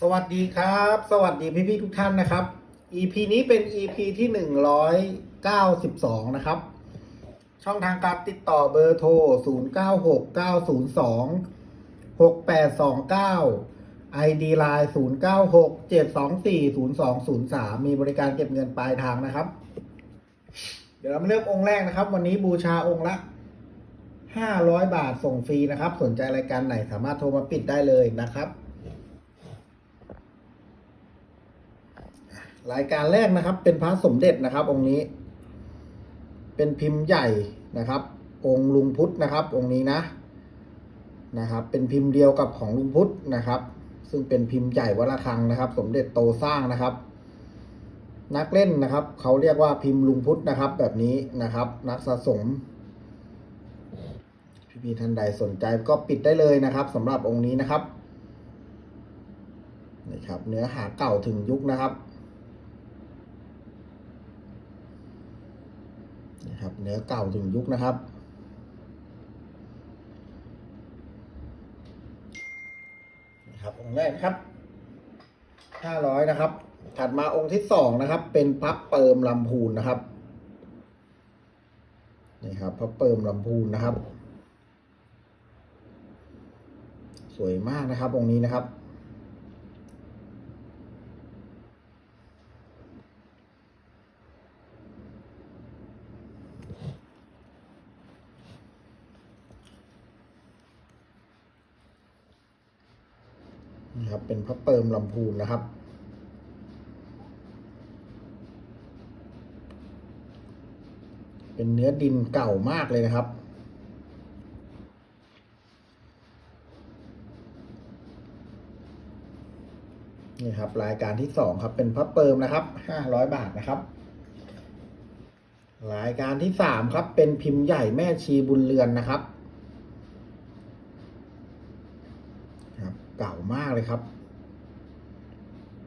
สวัสดีครับ สวัสดีพี่ๆทุกท่านนะครับ EP นี้เป็น EP ที่192นะครับ ช่องทางการติดต่อเบอร์โทร096902 6829 ID Line 0967240203 มีบริการเก็บเงินปลายทางนะครับ เดี๋ยวเรามาเลือกองค์แรกนะครับ วันนี้บูชาองค์ละ500 บาทส่งฟรีนะครับ สนใจรายการไหนสามารถโทรมาปิดได้เลยนะครับ รายการแรกนะครับ เป็นพระสมเด็จนะครับ องค์นี้ เป็นพิมพ์ใหญ่นะครับ องค์ลุงพุทธนะครับ องค์นี้นะนะครับ เป็นพิมพ์เดียวกับของลุงพุทธนะครับ ซึ่งเป็นพิมพ์ใหญ่วัดระฆังนะครับ สมเด็จโตสร้างนะครับ นักเล่นนะครับเขาเรียกว่าพิมพ์ลุงพุทธนะครับ แบบนี้นะครับ นักสะสมพี่ๆท่านใดสนใจก็ปิดได้เลยนะครับสำหรับองค์นี้นะครับนี่ครับ เนื้อหาเก่าถึงยุคนะครับ นะครับเนื้อเก่าถึงยุคนะครับนี่ครับองค์แรกครับห้าร้อยนะครับ ถัดมาองค์ที่สองนะครับ เป็นพระเปิมลำพูนนะครับนี่ครับพระเปิมลำพูนนะครับ สวยมากนะครับองค์นี้นะครับ นี่ครับ เป็นพระเปิมลำพูนนะครับ เป็นเนื้อดินเก่ามากเลยนะครับ นี่ครับ รายการที่สองครับ เป็นพระเปิมนะครับห้าร้อยบาทนะครับรายการที่สามครับ เป็นพิมพ์ใหญ่แม่ชีบุญเรือนนะครับ เก่ามากเลยครับ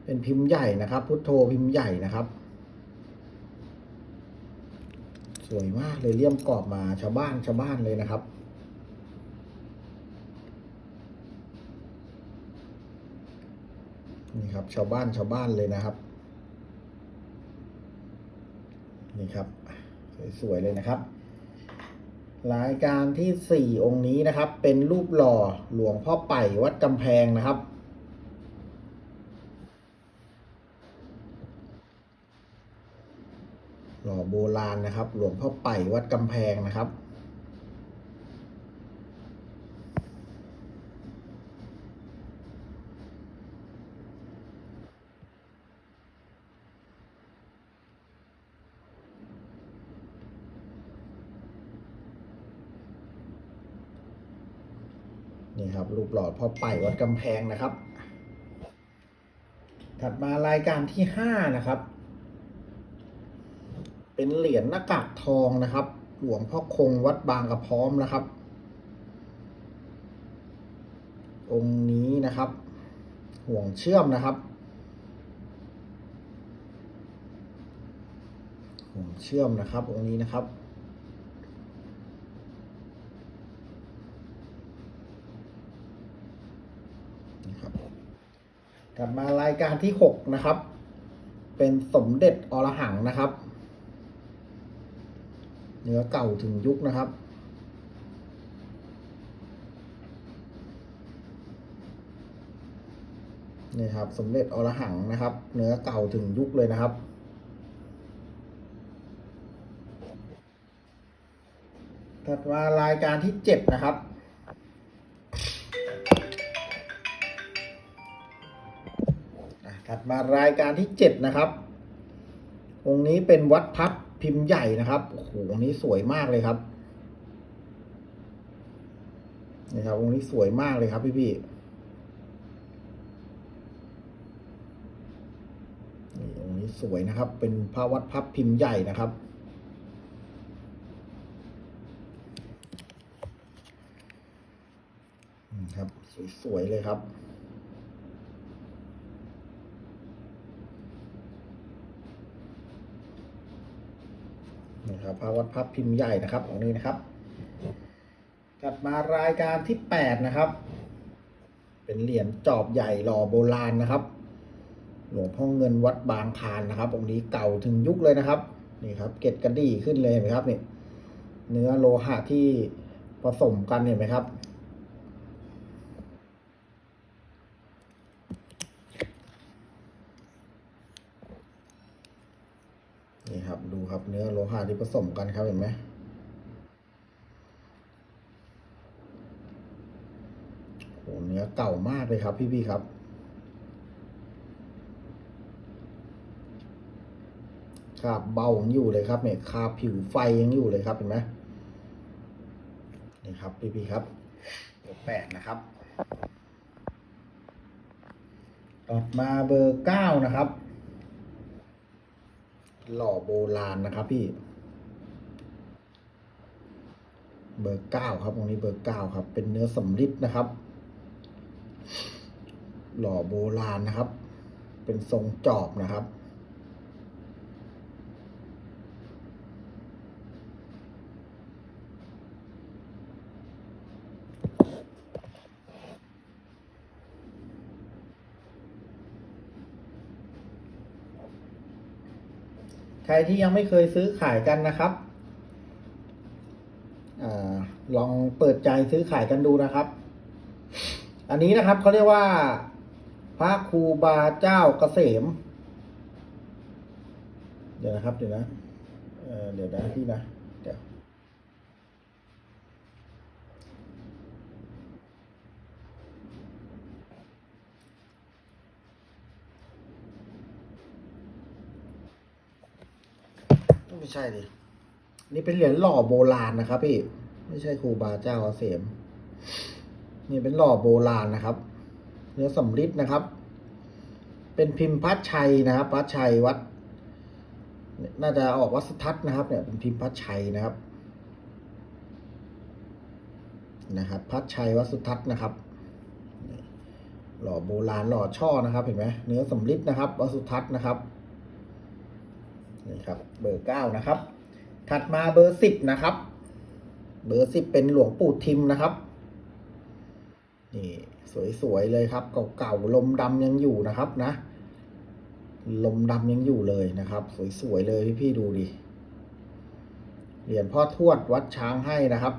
เป็นพิมพ์ใหญ่นะครับ พุทโธพิมพ์ใหญ่นะครับ สวยมากเลยเลี่ยมกรอบมาชาวบ้านชาวบ้านเลยนะครับนี่ครับชาวบ้านชาวบ้านเลยนะครับ นี่ครับ สวยๆเลยนะครับ รายการที่สี่องค์นี้นะครับ เป็นรูปหล่อหลวงพ่อไป่วัดกำแพงนะครับ หล่อ โบราณนะครับ หลวงพ่อไป่วัดกำแพงนะครับ นี่ครับ รูปหล่อพ่อไป่วัดกำแพงนะครับ ถัดมารายการที่ห้านะครับ เป็นเหรียญหน้ากากทองนะครับ หลวงพ่อคงวัดบางกระพร้อมนะครับ องค์นี้นะครับ ห่วงเชื่อมนะครับ ห่วงเชื่อมนะครับ องค์นี้นะครับนะครับถัดมารายการที่หกนะครับ เป็นสมเด็จอรหังนะครับ เนื้อเก่าถึงยุคนะครับ นี่ครับ สมเด็จอรหังนะครับ เนื้อเก่าถึงยุคเลยนะครับ ถัดมารายการที่เจ็ดนะครับถัดมารายการที่เจ็ดนะครับองค์นี้เป็นวัดพับ พิมพ์ใหญ่นะครับโอ้โหองค์นี้สวยมากเลยครับนี่ครับองค์นี้สวยมากเลยครับ พี่พี่นี่องค์นี้สวยนะครับ เป็นพระวัดพับพิมพ์ใหญ่นะครับครับ สวยๆเลยครับ นะครับพระวัดพับพิมพ์ใหญ่นะครับของนี้นะครับถัดมารายการที่แปดนะครับ เป็นเหรียญจอบใหญ่หล่อโบราณนะครับ หลวงพ่อเงินวัดบางคานนะครับองค์นี้เก่าถึงยุคเลยนะครับนี่ครับเกตกระดี่ขึ้นเลยเห็นไหมครับนี่เนื้อโลหะที่ผสมกันเห็นไหมครับ นี่ ครับ เนื้อโลหะที่ผสมกันครับเห็นไหมโหเนื้อเก่ามากเลยครับ พี่ๆครับคราบเบายังอยู่เลยครับเนี่ยคราบผิวไฟยังอยู่เลยครับเห็นไหมนี่ครับ พี่ๆครับเบอร์แปดนะครับต่อมาเบอร์เก้านะครับ หล่อโบราณนะครับพี่ เบอร์เก้าครับตรงนี้เบอร์เก้าครับ เป็นเนื้อสำริดนะครับ หล่อโบราณนะครับ เป็นทรงจอบนะครับ ที่ยังไม่เคยซื้อขายกันนะครับอลองเปิดใจซื้อขายกันดูนะครับ อันนี้นะครับเขาเรียกว่า พระครูบาเจ้าเกษม เดี๋ยวนะครับ เดี๋ยวนะเเดี๋ยวนะพี่นะ เดี๋ยว ไม่ใช่ดินี่เป็นเหรียญหล่อโบราณนะครับพี่ ไม่ใช่ครูบาเจ้าเกษมนี่เป็นหล่อโบราณนะครับ เนื้อสำริดนะครับ เป็นพิมพ์พัดชัยนะครับพัดชัยวัด น่าจะออกวัดสุทัศนะครับ เนี่ยเป็นพิมพ์พัดชัยนะครับ นะครับพัดชัยวัดสุทัศน์นะครับ หล่อโบราณหล่อช่อนะครับ เห็นไหมเนื้อสำริดนะครับ วัดสุทัศน์นะครับ นี่ครับ เบอร์เก้านะครับ ถัดมาเบอร์สิบนะครับ เบอร์สิบเป็นหลวงปู่ทิมนะครับ นี่สวยๆเลยครับ เก่าๆลมดำยังอยู่นะครับนะ ลมดำยังอยู่เลยนะครับ สวยๆเลยพี่ๆดูดิเหรียญพ่อทวดวัดช้างให้นะครับ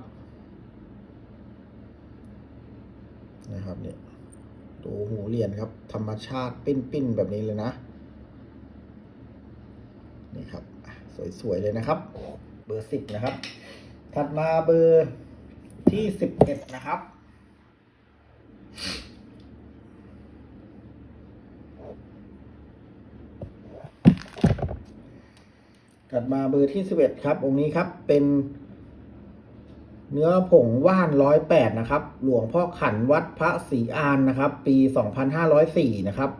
นะครับเนี่ยดูหูเหรียญครับ ธรรมชาติปิ้นๆแบบนี้เลยนะ นี่ครับ สวย ๆ เลยนะครับ เบอร์สิบนะครับ ถัดมาเบอร์ที่สิบเอ็ดนะครับ ถัดมาเบอร์ที่สิบเอ็ดครับ องค์นี้ครับเป็นเนื้อผงว่านร้อยแปดนะครับ หลวงพ่อขันวัดพระศรีอานนะครับ ปีสองพันห้าร้อยสี่นะครับ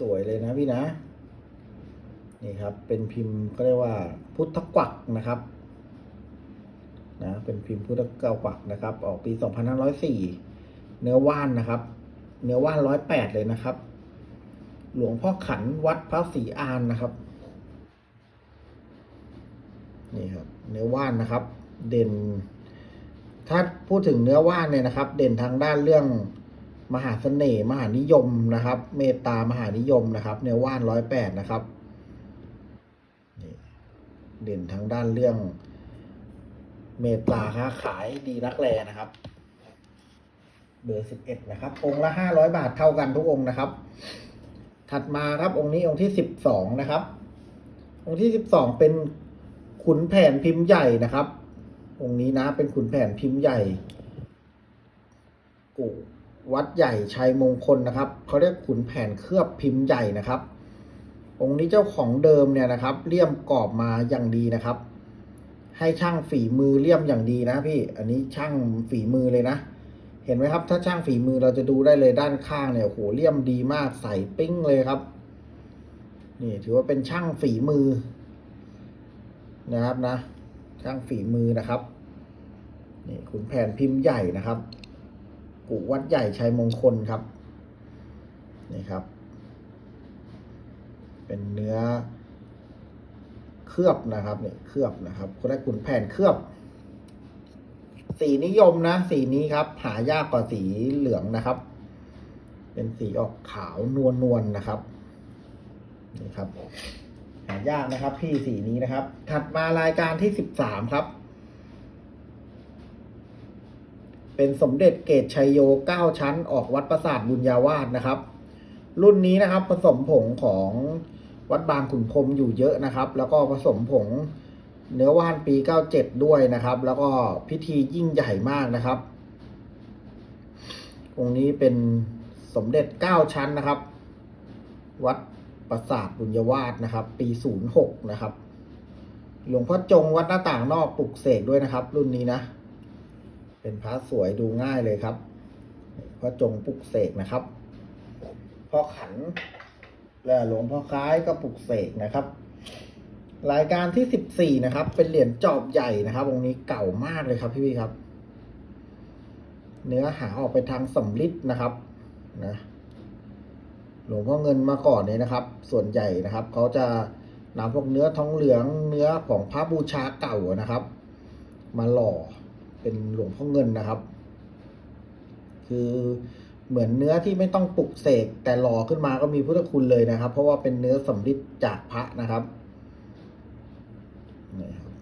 สวยเลยนะพี่นะ นี่ครับ เป็นพิมพ์ก็เรียกว่า พุทธกวักนะครับ นะ เป็นพิมพ์พุทธกวักนะครับ ออกปี2504เนื้อว่านนะครับ เนื้อว่าน108เลยนะครับ หลวงพ่อขันวัดพระศรีอานนะครับ นี่ครับ เนื้อว่านนะครับ เด่น ถ้าพูดถึงเนื้อว่านเนี่ยนะครับ เด่นทางด้านเรื่อง มหาเสน่ห์มหานิยมนะครับ เมตตามหานิยมนะครับเนื้อว่านร้อยแปดนะครับนี่เด่นทางด้านเรื่อง เมตตาค้าขายดีนักแลนะครับ เบอร์สิบเอ็ดนะครับ องค์ละห้าร้อยบาทเท่ากันทุกองค์นะครับ ถัดมาครับองค์นี้องค์ที่สิบสองนะครับ องค์ที่สิบสองเป็นขุนแผนพิมพ์ใหญ่นะครับ องค์นี้นะเป็นขุนแผนพิมพ์ใหญ่กู วัดใหญ่ชัยมงคลนะครับเขาเรียกขุนแผนเคลือบพิมพ์ใหญ่นะครับ องค์นี้เจ้าของเดิมเนี่ยนะครับเลี่ยมกรอบมาอย่างดีนะครับ ให้ช่างฝีมือเลี่ยมอย่างดีนะพี่อันนี้ช่างฝีมือเลยนะ เห็นไหมครับ ถ้าช่างฝีมือเราจะดูได้เลยด้านข้างเนี่ยโอ้โหเลี่ยมดีมากใสปิ้งเลยครับนี่ถือว่าเป็นช่างฝีมือนะครับนะ ช่างฝีมือนะครับนี่ขุนแผนพิมพ์ใหญ่นะครับ ปู่วัดใหญ่ชัยมงคลครับ นี่ครับ เป็นเนื้อเคลือบนะครับเนี่ยเคลือบนะครับเขาได้ขุนแผ่นเคลือบ สีนิยมนะ สีนี้ครับ หายากกว่าสีเหลืองนะครับ เป็นสีออกขาวนวลนวลๆนะครับนี่ครับ หายากนะครับ พี่สีนี้นะครับ ถัดมารายการที่สิบสามครับ เป็นสมเด็จเกตชัยโยเก้าชั้น ออกวัดประสาทบุญญาวาสนะครับ รุ่นนี้นะครับผสมผงของวัดบางขุนพรมอยู่เยอะนะครับ แล้วก็ผสมผงเนื้อว่านปี 97 ด้วยนะครับ แล้วก็พิธียิ่งใหญ่มากนะครับ องค์นี้เป็นสมเด็จ 9 ชั้นนะครับ วัดประสาทบุญญาวาสนะครับ ปี 06 นะครับ หลวงพ่อจงวัดหน้าต่างนอกปลุกเสกด้วยนะครับ รุ่นนี้นะ เป็นพระสวยดูง่ายเลยครับพ่อจงปลุกเสกนะครับพ่อขันและหลวงพ่อคล้ายก็ปลุกเสกนะครับ รายการที่สิบสี่นะครับ เป็นเหรียญจอบใหญ่นะครับองค์นี้เก่ามากเลยครับพี่พี่ครับ เนื้อหาออกไปทางสำลิดนะครับนะหลวงพ่อเงินมาก่อนเนี่ยนะครับ ส่วนใหญ่นะครับเขาจะนำพวกเนื้อทองเหลืองเนื้อของพระบูชาเก่านะครับ มาหล่อ เป็นหลวงพ่อเงินนะครับ คือเหมือนเนื้อที่ไม่ต้องปลุกเสกแต่หล่อขึ้นมาก็มีพุทธคุณเลยนะครับ เพราะว่าเป็นเนื้อสำริดจากพระนะครับนี่ครับ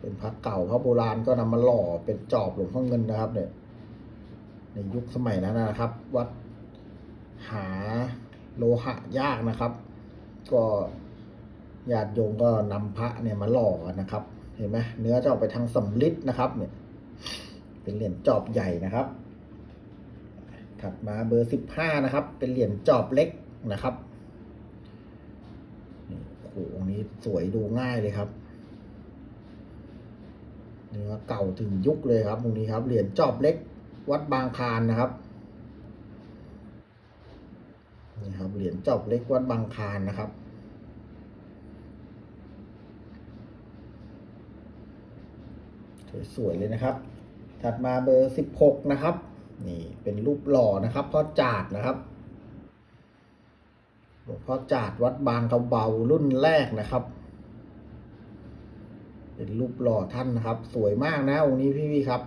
เป็นพระเก่าพระโบราณก็นำมาหล่อเป็นจอบหลวงพ่อเงินนะครับ เนี่ย ในยุคสมัยนั้นนะครับ วัดหาโลหะยากนะครับ ก็ญาติโยมก็นำพระเนี่ยมาหล่อกันนะครับ เห็นไหมเนื้อจะออกไปทางสำลิดนะครับ เนี่ย เป็นเหรียญจอบใหญ่นะครับ ถัดมาเบอร์สิบห้านะครับ เป็นเหรียญจอบเล็กนะครับนี่โอ้โหองนี้สวยดูง่ายเลยครับเนื้อเก่าถึงยุคเลยครับองนี้ครับเหรียญจอบเล็ก วัดบางคานนะครับนี่ครับเหรียญจอบเล็กวัดบางคานนะครับสวยๆเลยนะครับ ถัดมาเบอร์สิบหกนะครับ นี่เป็นรูปหล่อนะครับพ่อจาดนะครับหลวงพ่อจาดวัดบางกระเบารุ่นแรกนะครับ เป็นรูปหล่อท่านนะครับ สวยมากนะองค์นี้พี่ๆครับ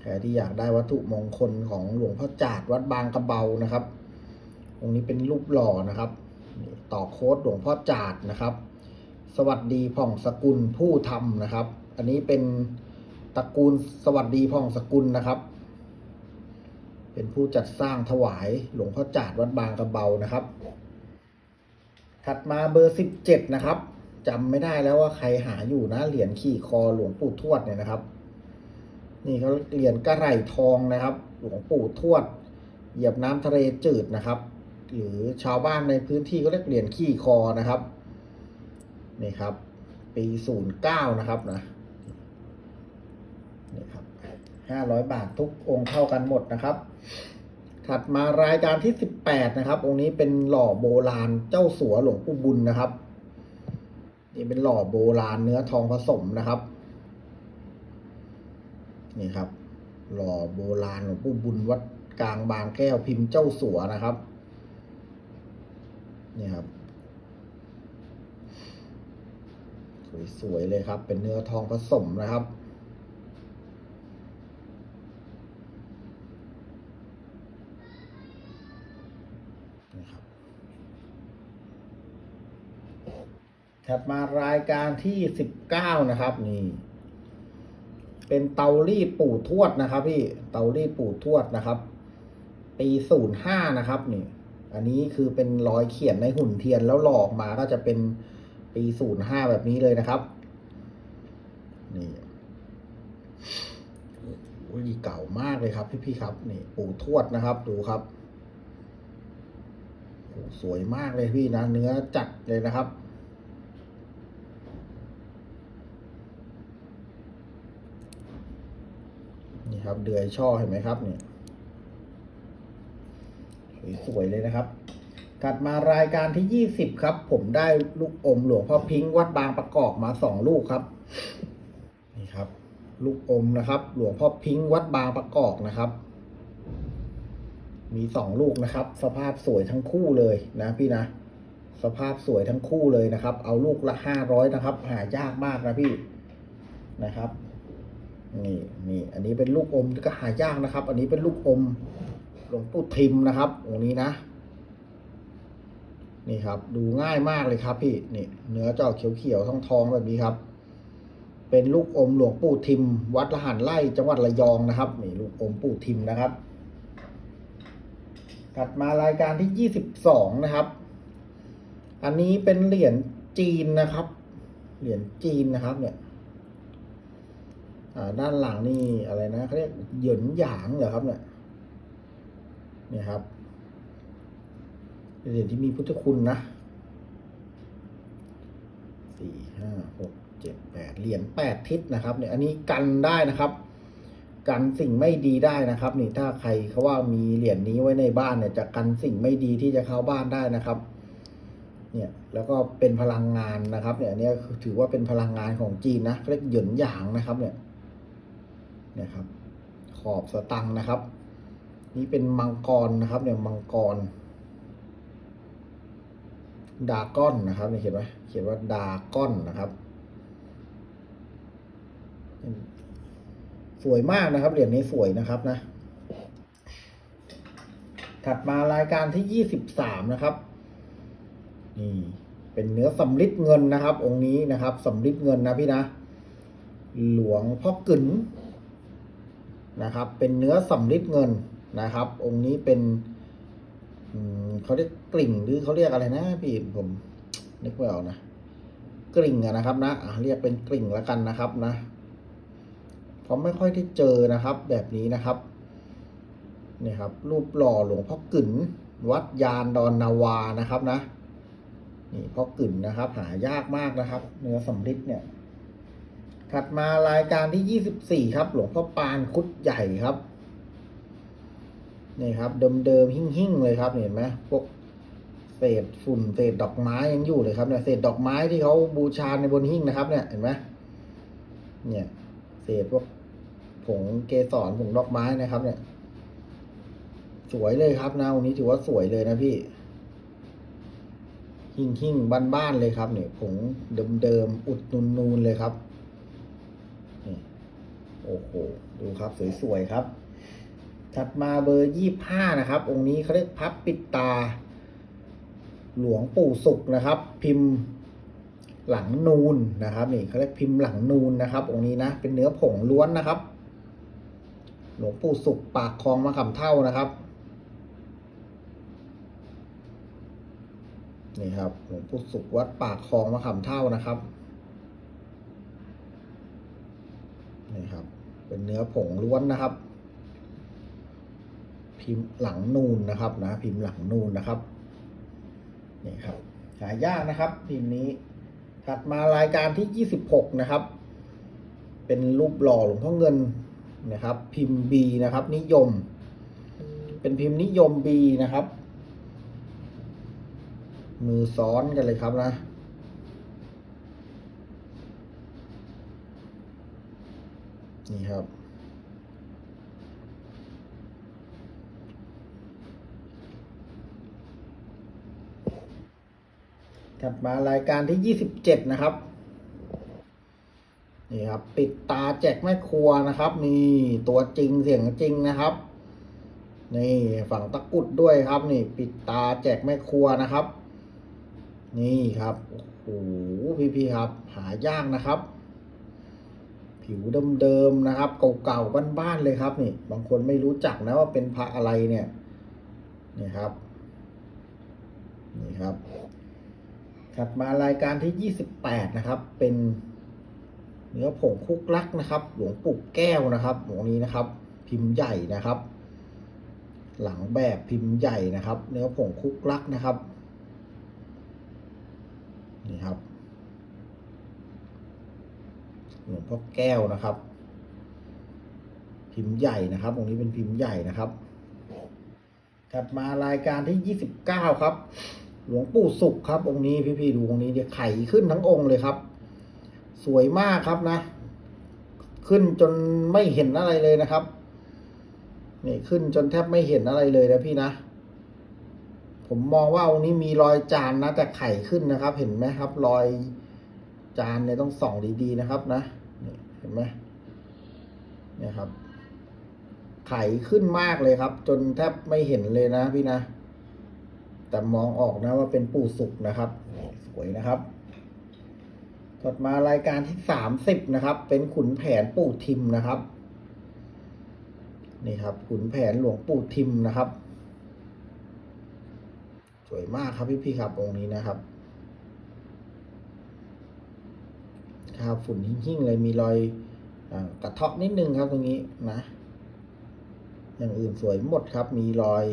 ใครที่อยากได้วัตถุมงคลของหลวงพ่อจาดวัดบางกระเบานะครับ องค์นี้เป็นรูปหล่อนะครับนี่ต่อโค้ดหลวงพ่อจาดนะครับ สวัสดีผ่องสกุลผู้ทำนะครับ อันนี้เป็น ตระกูลสวัสดีผ่องสกุลนะครับ เป็นผู้จัดสร้างถวายหลวงพ่อจาดวัดบางกระเบานะครับ ถัดมาเบอร์สิบเจ็ดนะครับจำไม่ได้แล้วว่าใครหาอยู่นะเหรียญขี่คอหลวงปู่ทวดเนี่ยนะครับ นี่เขาเหรียญกระไหร่ทองนะครับ หลวงปู่ทวด เหยียบน้ำทะเลจืดนะครับ หรือชาวบ้านในพื้นที่ก็เรียกเหรียญขี้คอนะครับนี่ครับ ปีศูนย์เก้านะครับนะ 500 บาททุกองค์เท่ากันหมดนะครับ ถัดมารายการที่ 18 นะครับ องค์นี้เป็นหล่อโบราณเจ้าสัวหลวงปู่บุญนะครับ นี่เป็นหล่อโบราณเนื้อทองผสมนะครับ นี่ครับ หล่อโบราณหลวงปู่บุญวัดกลางบางแก้วพิมพ์เจ้าสัวนะครับ นี่ครับสวยๆเลยครับ เป็นเนื้อทองผสมนะครับ ถัดมารายการที่สิบเก้านะครับ นี่ เป็นเตารีดปู่ทวดนะครับ พี่เตารีดปู่ทวดนะครับ ปีศูนย์ห้านะครับนี่ อันนี้คือเป็นรอยเขียนในหุ่นเทียนแล้วหลอกมาก็จะเป็นปีศูนย์ห้าแบบนี้เลยนะครับ นี่โอ้ยเก่ามากเลยครับ พี่ๆครับ นี่ ปู่ทวดนะครับ ดูครับสวยมากเลยพี่นะ เนื้อจัดเลยนะครับ ครับ เดือยช่อเห็นไหมครับเนี่ยสวยเลยนะครับถัดมารายการที่ยี่สิบครับ ผมได้ลูกอมหลวงพ่อพิงค์วัดบางประกอบมาสองลูกครับ นี่ครับ ลูกอมนะครับ หลวงพ่อพิงค์วัดบางประกอบนะครับ มีสองลูกนะครับ สภาพสวยทั้งคู่เลยนะพี่นะสภาพสวยทั้งคู่เลยนะครับ เอาลูกละห้าร้อยนะครับ หายากมากนะพี่นะครับ นี่นี่อันนี้เป็นลูกอมก็หายากนะครับ อันนี้เป็นลูกอมหลวงปู่ทิมนะครับองค์นี้นะ นี่ครับ ดูง่ายมากเลยครับ พี่นี่เนื้อจอกเขียวๆทองๆแบบนี้ครับ เป็นลูกอมหลวงปู่ทิม วัดละหันไร่จังหวัดระยองนะครับนี่ลูกอมปู่ทิมนะครับถัดมารายการที่ยี่สิบสองนะครับ อันนี้เป็นเหรียญจีนนะครับ เหรียญจีนนะครับเนี่ย ด้านหลังนี่อะไรนะเขาเรียกหยินหยางเหรอครับเนี่ยเนี่ยครับเหรียญที่มีพุทธคุณนะสี่ห้าหกเจ็ดแปดเหรียญแปดทิศนะครับเนี่ยอันนี้กันได้นะครับ กันสิ่งไม่ดีได้นะครับ นี่ถ้าใครเขาว่ามีเหรียญนี้ไว้ในบ้านเนี่ยจะกันสิ่งไม่ดีที่จะเข้าบ้านได้นะครับเนี่ยแล้วก็เป็นพลังงานนะครับ เนี่ยอันนี้ถือว่าเป็นพลังงานของจีนนะเรียกหยินหยางนะครับเนี่ย นี่ยครับ ขอบสตังค์นะครับ นี่เป็นมังกรนะครับ เนี่ยมังกรดาก้อนนะครับเนี่เขียนไหมเขียนว่าดาก้อนนะครับสวยมากนะครับเหรียญนี้สวยนะครับนะ ถัดมารายการที่ยี่สิบสามนะครับ นี่ เป็นเนื้อสำริดเงินนะครับ องค์นี้นะครับสำริดเงินนะพี่นะ หลวงพ่อกึ๋น นะครับ เป็นเนื้อสำริดเงินนะครับ องค์นี้เป็นเขาเรียกกลิ่งหรือเขาเรียกอะไรนะพี่ผมนึกไม่ออกนะกลิ่งอะนะครับนะเรียกเป็นกลิ่งแล้วกันนะครับนะเพราะไม่ค่อยได้เจอนะครับ แบบนี้นะครับนี่ครับ รูปหล่อหลวงพ่อกึ๋นวัดยานดอนนาวานะครับนะ นี่พ่อกึ๋นนะครับ หายากมากนะครับ เนื้อสำริดเนี่ย ถัดมารายการที่ยี่สิบสี่ครับ หลวงพ่อปานคุดใหญ่ครับนี่ครับ เดิมๆหิ่งๆเลยครับเห็นไหมพวกเศษฝุ่นเศษดอกไม้ยังอยู่เลยครับเนี่ยเศษดอกไม้ที่เขาบูชาในบนหิ้งนะครับ เนี่ยเห็นไหมเนี่ย เศษพวกผงเกสรผงดอกไม้นะครับ เนี่ย สวยเลยครับนะวันนี้ถือว่าสวยเลยนะพี่ หิ่งหิ่งบ้านบ้านๆเลยครับเนี่ยผงเดิมๆอุดนูนๆเลยครับ โอ้โห ดูครับสวยๆครับ ถัดมาเบอร์ยี่ห้านะครับ องค์นี้เขาเรียกพับปิดตา หลวงปู่สุขนะครับ พิมพ์หลังนูนนะครับนี่เขาเรียกพิมพ์หลังนูนนะครับ องค์นี้นะ เป็นเนื้อผงล้วนนะครับ หลวงปู่สุขปากคลองมะขามเท่านะครับนี่ครับหลวงปู่สุขวัดปากคลองมะขามเท่านะครับ นี่ครับ เป็นเนื้อผงล้วนนะครับ พิมพ์หลังนูนนะครับนะ พิมพ์หลังนูนนะครับนี่ครับหายากนะครับ พิมพ์นี้ ถัดมารายการที่ยี่สิบหกนะครับ เป็นรูปหล่อหลวงพ่อเงินนะครับ พิมพ์บีนะครับ นิยม เป็นพิมพ์นิยมบีนะครับ มือซ้อนกันเลยครับนะ นี่ครับถัดมารายการที่ยี่สิบเจ็ดนะครับ นี่ครับ ปิดตาแจกแม่ครัวนะครับ นี่ตัวจริงเสียงจริงนะครับ นี่ฝั่งตะกุดด้วยครับ นี่ ปิดตาแจกแม่ครัวนะครับ นี่ครับโอ้โหพี่ๆครับ หายากนะครับ ผิวเดิมๆนะครับเก่าๆบ้านๆเลยครับนี่ บางคนไม่รู้จักนะว่าเป็นพระอะไรเนี่ยนี่ครับนี่ครับ ถัดมารายการที่ยี่สิบแปดนะครับ เป็นเนื้อผงคุกลักนะครับ หลวงปู่แก้วนะครับหลวงนี้นะครับ พิมพ์ใหญ่นะครับ หลังแบบพิมพ์ใหญ่นะครับ เนื้อผงคุกลักนะครับนี่ครับ หลวงพ่อแก้วนะครับ พิมพ์ใหญ่นะครับตรงนี้เป็นพิมพ์ใหญ่นะครับ ถัดมารายการที่ยี่สิบเก้าครับ หลวงปู่สุขครับองค์นี้พี่ๆดูองค์นี้เนี่ยไข่ขึ้นทั้งองค์เลยครับ สวยมากครับนะ ขึ้นจนไม่เห็นอะไรเลยนะครับนี่ขึ้นจนแทบไม่เห็นอะไรเลยนะพี่นะผมมองว่าองค์นี้มีรอยจานนะแต่ไข่ขึ้นนะครับ เห็นไหมครับ รอยจานเนี่ยต้องส่องดีๆนะครับนะ เห็นไหมเนี่ยครับไขขึ้นมากเลยครับ จนแทบไม่เห็นเลยนะพี่นะ แต่มองออกนะว่าเป็นปู่สุกนะครับ สวยนะครับถัดมารายการที่สามสิบนะครับ เป็นขุนแผนปู่ทิมนะครับ นี่ครับ ขุนแผนหลวงปู่ทิมนะครับ สวยมากครับพี่พี่ๆครับองค์นี้นะครับ ครับ ฝุ่นหิ่งๆเลยมีรอยอกระเทาะนิดนึงครับตรงนี้นะ อย่างอื่นสวยหมดครับ มีรอย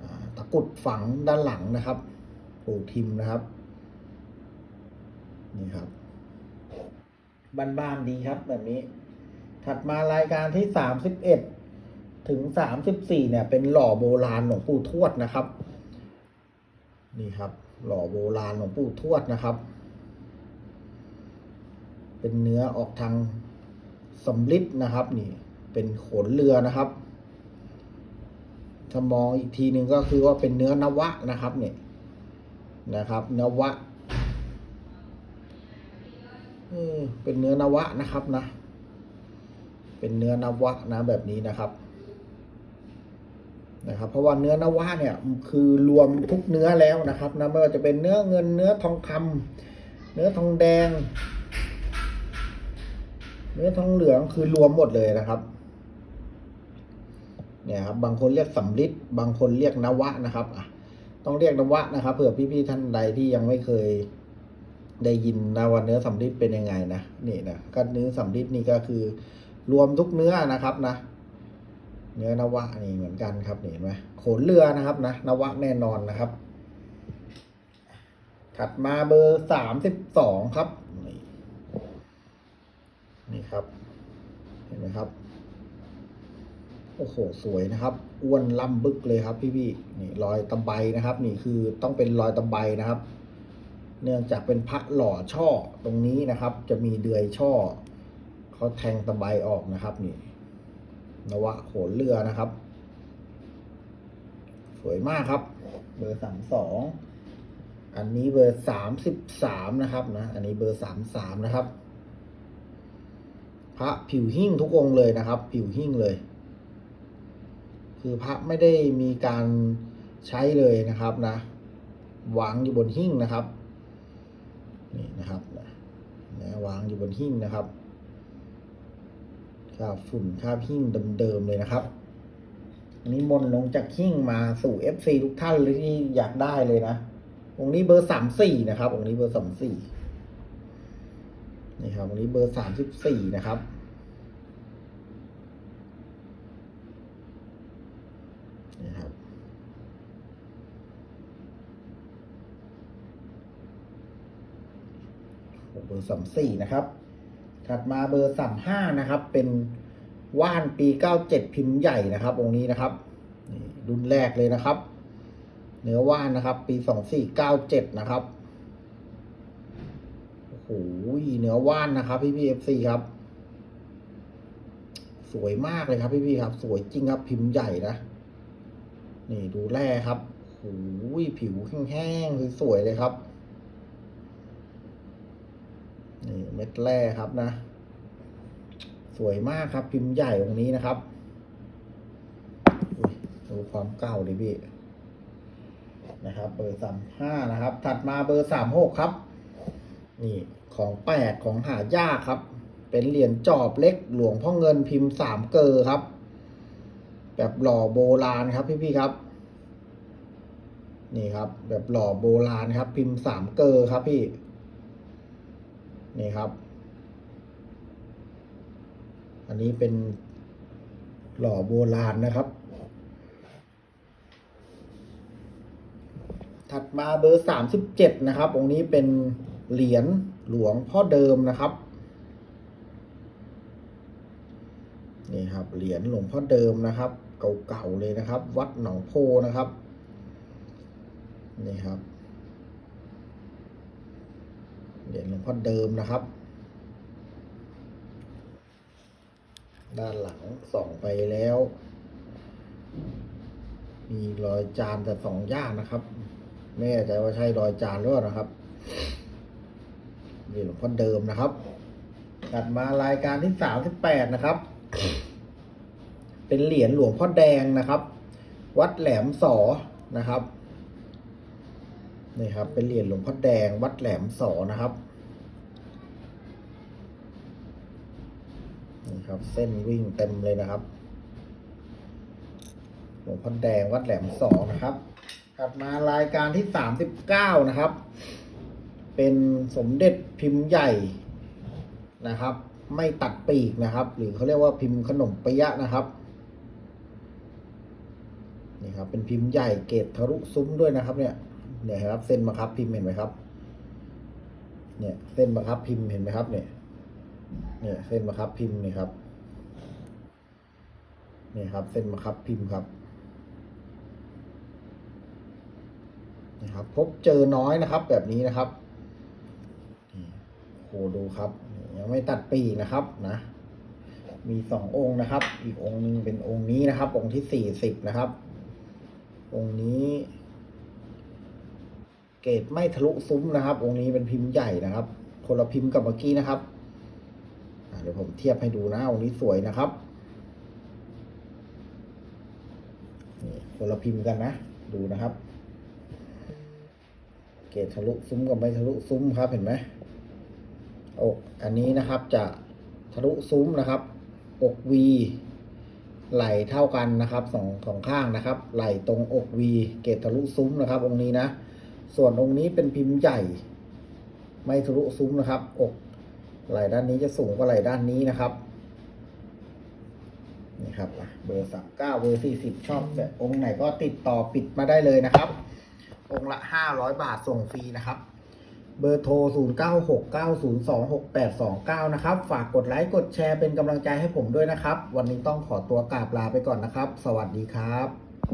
อตะกุดฝังด้านหลังนะครับปูทิมนะครับนี่ครับบ้านๆดีครับแบบนี้ ถัดมารายการที่สามสิบเอ็ดถึงสามสิบสี่เนี่ย เป็นหล่อโบราณหลวงปู่ทวดนะครับ นี่ครับ หล่อโบราณหลวงปู่ทวดนะครับ เป็นเนื้อออกทางสำลิดนะครับ นี่ เป็นขนเรือนะครับถ้ามองอีกทีหนึ่งก็คือว่าเป็นเนื้อนวะนะครับ เนี่ยนะครับนวะเออเป็นเนื้อนวะนะครับนะ เป็นเนื้อนวะนะแบบนี้นะครับนะครับ เพราะว่าเนื้อนวะเนี่ยคือรวมทุกเนื้อแล้วนะครับนะไม่ว่าจะเป็นเนื้อเงินเนื้อทองคำเนื้อทองแดง เนื้อทองเหลืองคือรวมหมดเลยนะครับ เนี่ยครับ บางคนเรียกสำลิดบางคนเรียกนวะนะครับอะต้องเรียกนวะนะครับ เผื่อพี่ๆท่านใดที่ยังไม่เคยได้ยินนะว่าเนื้อสำลิดเป็นยังไงนะนี่นะก็เนื้อสำลิดนี่ก็คือ รวมทุกเนื้อนะครับนะ เนื้อนวะนี่เหมือนกันครับเห็นไหมโขนเรือนะครับนะนวะแน่นอนนะครับ ถัดมาเบอร์สามสิบสองครับ นี่ครับ เห็นไหมครับ โอ้โห สวยนะครับ อ้วนล่ำบึกเลยครับ พี่ๆนี่รอยตะไบนะครับ นี่คือต้องเป็นรอยตะไบนะครับ เนื่องจากเป็นพระหล่อช่อตรงนี้นะครับ จะมีเดือยช่อเขาแทงตะไบออกนะครับ นี่ นวะโขนเรือนะครับ สวยมากครับ เบอร์สามสองอันนี้เบอร์สามสิบสามนะครับนะ อันนี้เบอร์สามสามนะครับ พระผิวหิ้งทุกองเลยนะครับ ผิวหิ้งเลย คือพระไม่ได้มีการใช้เลยนะครับนะวางอยู่บนหิ้งนะครับนี่นะครับนะวางอยู่บนหิ้งนะครับคราบฝุ่นคราบหิ้งเดิมๆเลยนะครับอันนี้มนต์ลงจากหิ้งมาสู่ FC ทุกท่านเลยที่อยากได้เลยนะองค์นี้เบอร์สามสี่นะครับองค์นี้เบอร์สามสี่ นี่ครับองค์นี้เบอร์สามสิบสี่นะครับนี่ครับ เบอร์สามสี่นะครับ ถัดมาเบอร์สามห้านะครับ เป็นว่านปีเก้าเจ็ดพิมพ์ใหญ่นะครับองค์นี้นะครับรุ่นแรกเลยนะครับ เนื้อว่านนะครับ ปีสองสี่เก้าเจ็ดนะครับ หเนื้อว่านนะครับ พี่พีเอฟซีครับ สวยมากเลยครับ พี่พี่ครับ สวยจริงครับพิมพ์ใหญ่นะนี่ดูแร่ครับโอ้โหผิวแห้งๆสวยๆเลยครับนี่เม็ดแร่ครับนะ สวยมากครับ พิมพ์ใหญ่ตรงนี้นะครับดูความเก่าดิพี่นะครับ เบอร์สามห้านะครับ ถัดมาเบอร์สามหกครับ นี่ ของแปลกของหายากครับ เป็นเหรียญจอบเล็กหลวงพ่อเงินพิมพ์สามเกอครับ แบบหล่อโบราณครับพี่ๆครับ นี่ครับ แบบหล่อโบราณครับ พิมพ์สามเกอครับพี่ นี่ครับ อันนี้เป็นหล่อโบราณนะครับ ถัดมาเบอร์สามสิบเจ็ดนะครับ องค์นี้เป็นเหรียญ หลวงพ่อเดิมนะครับ นี่ครับ เหรียญหลวงพ่อเดิมนะครับ เก่าๆเลยนะครับ วัดหนองโพนะครับ นี่ครับ เหรียญหลวงพ่อเดิมนะครับ ด้านหลังส่องไปแล้ว มีรอยจานแต่สองย่านนะครับ ไม่แน่ใจว่าใช่รอยจานหรือเปล่านะครับ นี่หลวงพ่อเดิมนะครับถัดมารายการที่สามสิบแปดนะครับ เป็นเหรียญหลวงพ่อแดงนะครับ วัดแหลมสอนะครับนี่ครับ เป็นเหรียญหลวงพ่อแดง วัดแหลมสอนะครับนี่ครับ เส้นวิ่งเต็มเลยนะครับ หลวงพ่อแดงวัดแหลมสอนะครับ ถัดมารายการที่สามสิบเก้านะครับ เป็นสมเด็จพิมพ์ใหญ่นะครับ ไม่ตัดปีกนะครับ หรือเขาเรียกว่าพิมพ์ขนมปะยะนะครับนี่ครับเป็นพิมพ์ใหญ่เกตทะลุซุ้มด้วยนะครับ เนี่ยเนี่ยครับเส้นบังคับพิมพ์เห็นไหมครับ เนี่ยเส้นบังคับพิมพ์เห็นไหมครับ เนี่ย เนี่ยเส้นบังคับพิมพ์นี่ครับนี่ครับ เส้นบังคับพิมพ์ครับนี่ครับ พบเจอน้อยนะครับ แบบนี้นะครับ โหดูครับ ยังไม่ตัดปีนะครับนะ มีสององค์นะครับ อีกองค์หนึงเป็นองค์นี้นะครับ องค์ที่สี่สิบนะครับ องค์นี้ เกรดไม่ทะลุซุ้มนะครับ องค์นี้เป็นพิมพ์ใหญ่นะครับ คนละพิมพ์กับเมื่อกี้นะครับเดี๋ยวผมเทียบให้ดูนะองค์นี้สวยนะครับนี่คนละพิมพ์กันนะ ดูนะครับ เกรดทะลุซุ้มกับไม่ทะลุซุ้มครับเห็นไหม อกอันนี้นะครับจะทะลุซุ้มนะครับ อกวีไหลเท่ากันนะครับสองสองข้างนะครับ ไหลตรงอกวีเกรดทะลุซุ้มนะครับ องค์นี้นะ ส่วนองค์นี้เป็นพิมพ์ใหญ่ ไม่ทะลุซุ้มนะครับ อกไหลด้านนี้จะสูงกว่าไหลด้านนี้นะครับนี่ครับเบอร์สามเก้าเบอร์สี่สิบชอบแบบองค์ไหนก็ติดต่อปิดมาได้เลยนะครับ องค์ละห้าร้อยบาทส่งฟรีนะครับ เบอร์โทร 0 9 6 9 0 2 6 8 2 9 นะครับ ฝากกดไลค์ กดแชร์เป็นกำลังใจให้ผมด้วยนะครับ วันนี้ต้องขอตัวกราบลาไปก่อนนะครับ สวัสดีครับ